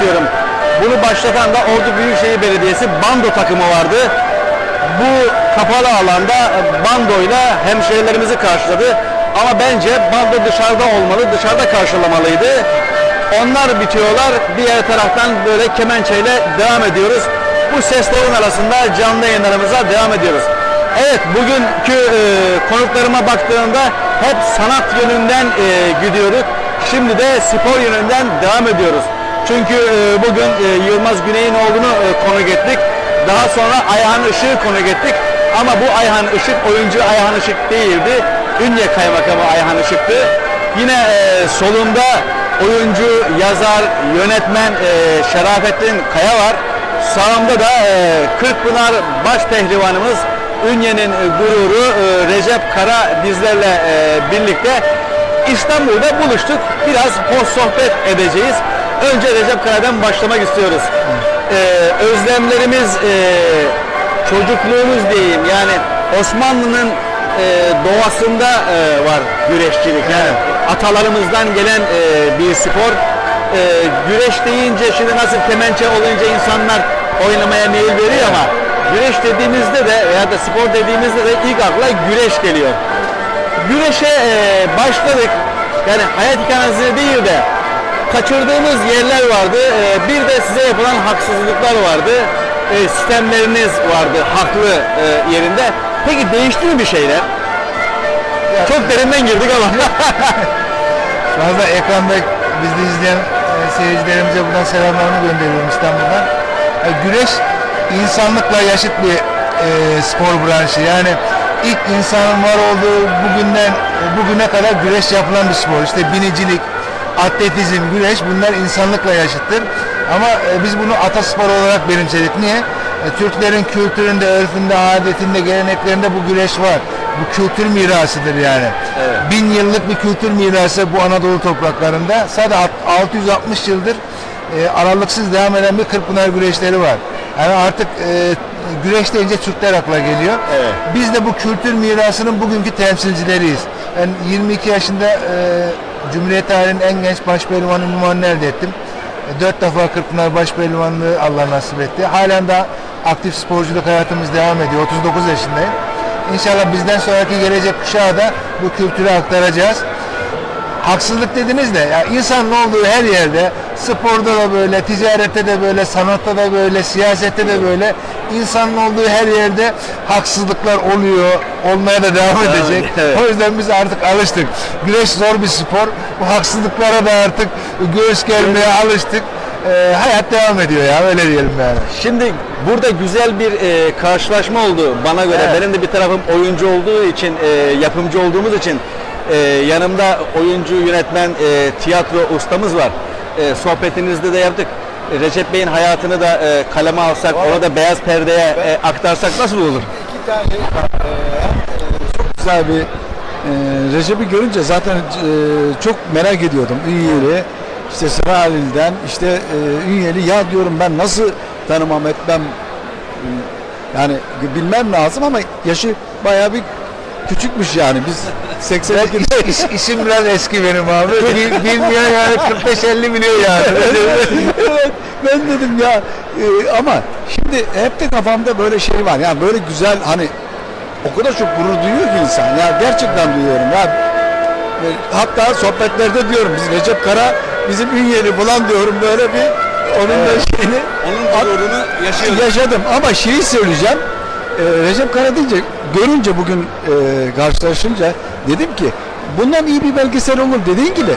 istiyorum. Bunu başlatan da Ordu Büyükşehir Belediyesi bando takımı vardı. Bu kapalı alanda bandoyla hemşehrilerimizi karşıladı. Ama bence bando dışarıda olmalı, dışarıda karşılamalıydı. Onlar bitiyorlar, diğer taraftan böyle kemençeyle devam ediyoruz. Bu seslerin arasında canlı yayınlarımıza devam ediyoruz. Evet, bugünkü e, konuklarıma baktığımda hep sanat yönünden e, gidiyorduk. Şimdi de spor yönünden devam ediyoruz. Çünkü e, bugün e, Yılmaz Güneyinoğlu'nu e, konuk ettik. Daha sonra Ayhan Işık'ı konuk ettik. Ama bu Ayhan Işık oyuncu Ayhan Işık değildi. Ünye Kaymakamı Ayhan Işık'tı. Yine solunda oyuncu, yazar, yönetmen Şerafettin Kaya var. Sağımda da Kırkpınar baş pehlivanımız Ünye'nin gururu Recep Kara bizlerle birlikte İstanbul'da buluştuk. Biraz hoş sohbet edeceğiz. Önce Recep Kara'dan başlamak istiyoruz. E, özlemlerimiz, e, çocukluğumuz diyeyim yani Osmanlı'nın e, doğasında e, var güreşçilik. Yani atalarımızdan gelen e, bir spor. E, güreş deyince şimdi nasıl kemençe olunca insanlar oynamaya meyil veriyor ama güreş dediğimizde de veya da spor dediğimizde de ilk akla güreş geliyor. Güreşe e, başladık. Yani hayat hikayesine değil de kaçırdığımız yerler vardı. E, bir de size yapılan haksızlıklar vardı. E, sistemleriniz vardı haklı e, yerinde. Peki değişti mi bir şeyler? Çok derinden girdik ama. Şu anda ekranda bizi izleyen e, seyircilerimize buradan selamlarını gönderiyorum İstanbul'dan. E, güreş insanlıkla yaşıt bir e, spor branşı. Yani ilk insanın var olduğu bugünden e, bugüne kadar güreş yapılan bir spor. İşte binicilik, atletizm, güreş bunlar insanlıkla yaşıttır. Ama e, biz bunu ataspor olarak benimsedik. Niye? E, Türklerin kültüründe, örfünde, adetinde, geleneklerinde bu güreş var. Bu kültür mirasıdır yani. Bin yıllık bir kültür mirası bu Anadolu topraklarında. Sadece alt- 660 yıldır e, aralıksız devam eden bir Kırkpınar güreşleri var. Yani artık e, güreş deyince Türkler akla geliyor. Evet. Biz de bu kültür mirasının bugünkü temsilcileriyiz. Ben 22 yaşında e, Cumhuriyet tarihinin en genç başpehlivanı ünvanını elde ettim. E, Dört defa Kırkpınar başpehlivanlığı Allah nasip etti. Halen daha aktif sporculuk hayatımız devam ediyor. 39 yaşındayım. İnşallah bizden sonraki gelecek kuşağa da bu kültürü aktaracağız. Haksızlık dediniz de ya insanın olduğu her yerde sporda da böyle, ticarette de böyle, sanatta da böyle, siyasette de böyle insanın olduğu her yerde haksızlıklar oluyor, olmaya da devam edecek. evet. O yüzden biz artık alıştık. Güreş zor bir spor. Bu haksızlıklara da artık göğüs germeye alıştık. Ee, hayat devam ediyor ya öyle diyelim yani. Şimdi burada güzel bir e, karşılaşma oldu bana göre. Evet. Benim de bir tarafım oyuncu olduğu için, e, yapımcı olduğumuz için e, yanımda oyuncu, yönetmen, e, tiyatro ustamız var. E, sohbetinizde de yaptık. Recep Bey'in hayatını da e, kaleme alsak, onu da beyaz perdeye e, aktarsak nasıl olur? İki tane e, çok güzel bir e, Recep'i görünce zaten e, çok merak ediyordum. Ünyeli, işte Sıra Halil'den, işte e, Ünyeli ya diyorum ben nasıl tanımam etmem yani bilmem lazım ama yaşı bayağı bir küçükmüş yani biz 82'de İs, isim biraz eski benim abi. Bil- Bilmeyen yani 45-50 milyon yani. evet ben dedim ya e, ama şimdi hep de kafamda böyle şey var. Yani böyle güzel hani o kadar çok gurur duyuyor ki insan. Ya gerçekten duyuyorum ya. E, hatta sohbetlerde diyorum biz Recep Kara bizim Ünyeli falan diyorum. Böyle bir onun da şeyini Onun gururunu yaşıyoruz. yaşadım. Ama şeyi söyleyeceğim e, Recep Kara görünce bugün e, karşılaşınca dedim ki bundan iyi bir belgesel olur dediğin gibi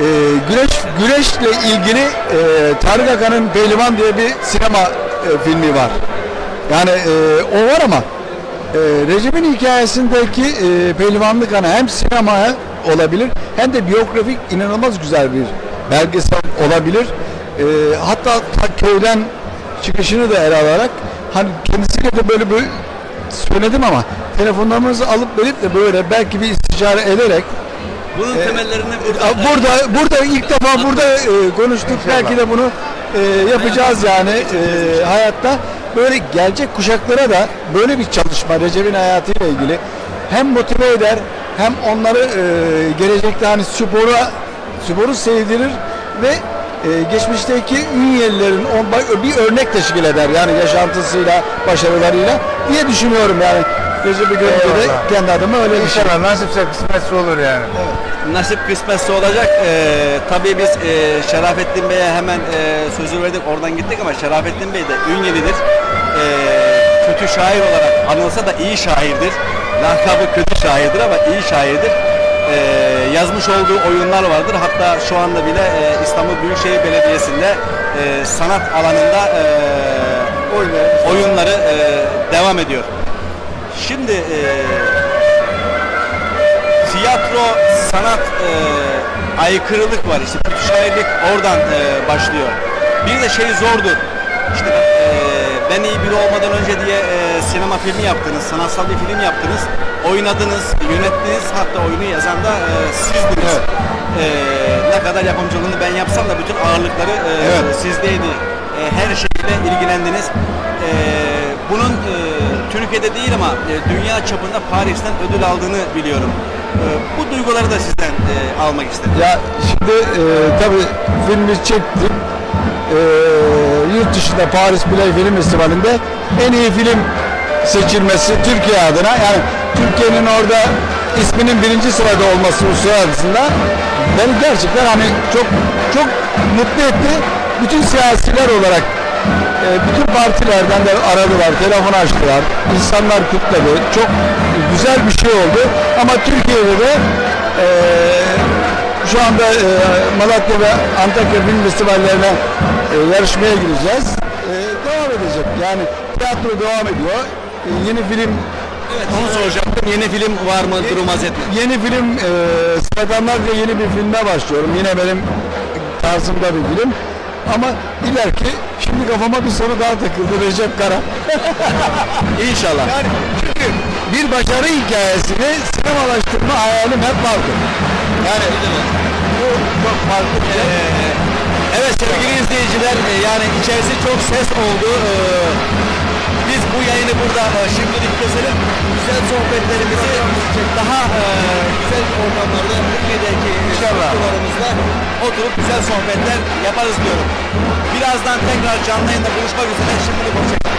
e, güreş güreşle ilgili e, Tarık Akan'ın Pehlivan diye bir sinema e, filmi var. Yani e, o var ama e, Recep'in hikayesindeki e, pehlivanlık ana hem sinemaya olabilir hem de biyografik inanılmaz güzel bir belgesel olabilir. E, hatta ta köyden çıkışını da ele alarak hani kendisiyle de böyle böyle söyledim ama telefonlarımızı alıp verip de böyle belki bir istişare ederek Bunun temellerini Aa, Burada burada ilk defa burada e, konuştuk. Belki de bunu e, yapacağız yani e, hayatta. Böyle gelecek kuşaklara da böyle bir çalışma Recep'in hayatıyla ilgili hem motive eder hem onları e, gelecekte hani spora sporu sevdirir ve geçmişteki Ünyelilerin on- bir örnek teşkil eder. Yani yaşantısıyla, başarılarıyla diye düşünüyorum yani. Recep'i görünce de Eyvallah. kendi adıma öyle bir şey. İnşallah nasipse kısmetse olur yani. Nasip kısmetse olacak. Ee, tabii biz e, Şerafettin Bey'e hemen e, sözü verdik oradan gittik ama Şerafettin Bey de Ünyelidir. Ee, kötü şair olarak anılsa da iyi şairdir. Lakabı kötü şairdir ama iyi şairdir. Ee, yazmış olduğu oyunlar vardır. Hatta şu anda bile e, İstanbul Büyükşehir Belediyesi'nde e, sanat alanında e, oyunları e, devam ediyor. Şimdi e, tiyatro, sanat e, aykırılık var. İşte şairlik oradan e, başlıyor. Bir de şey zordur. İşte e, ben iyi biri olmadan önce diye e, sinema filmi yaptınız, sanatsal bir film yaptınız. Oynadınız, yönettiniz, hatta oyunu yazan da e, sizdiniz. E, ne kadar yapımcılığını ben yapsam da bütün ağırlıkları e, Evet. sizdeydi. E, her şeyle ilgilendiniz. E, bunun e, Türkiye'de değil ama e, dünya çapında Paris'ten ödül aldığını biliyorum. E, bu duyguları da sizden e, almak istedim. Ya şimdi e, tabii filmi çektik. E, yurt dışında Paris Play Film Festivali'nde en iyi film seçilmesi Türkiye adına yani Türkiye'nin orada isminin birinci sırada olması hususunda beni gerçekten hani çok çok mutlu etti. Bütün siyasiler olarak e, bütün partilerden de aradılar, telefon açtılar. İnsanlar kutladı. Çok güzel bir şey oldu. Ama Türkiye'de de e, şu anda e, Malatya ve Antakya Film Festivallerine e, yarışmaya gireceğiz. E, devam edecek. Yani tiyatro devam ediyor. E, yeni film Evet, onu soracaktım. Yeni film var mı Durum Hazretleri? Yeni film e, diye yeni bir filme başlıyorum. Yine benim tarzımda bir film. Ama ileriki şimdi kafama bir soru daha takıldı Recep Kara. İnşallah. Yani çünkü bir başarı hikayesini sinemalaştırma hayalim hep vardı. Yani bu çok farklı bir şey. Ee, evet sevgili izleyiciler e, yani içerisi çok ses oldu. Ee, Biz bu yayını burada e, şimdilik keselim. Güzel sohbetlerimizi daha e, güzel ortamlarda Türkiye'deki İnşallah. oturup güzel sohbetler yaparız diyorum. Birazdan tekrar canlı yayında buluşmak üzere şimdilik hoşçakalın.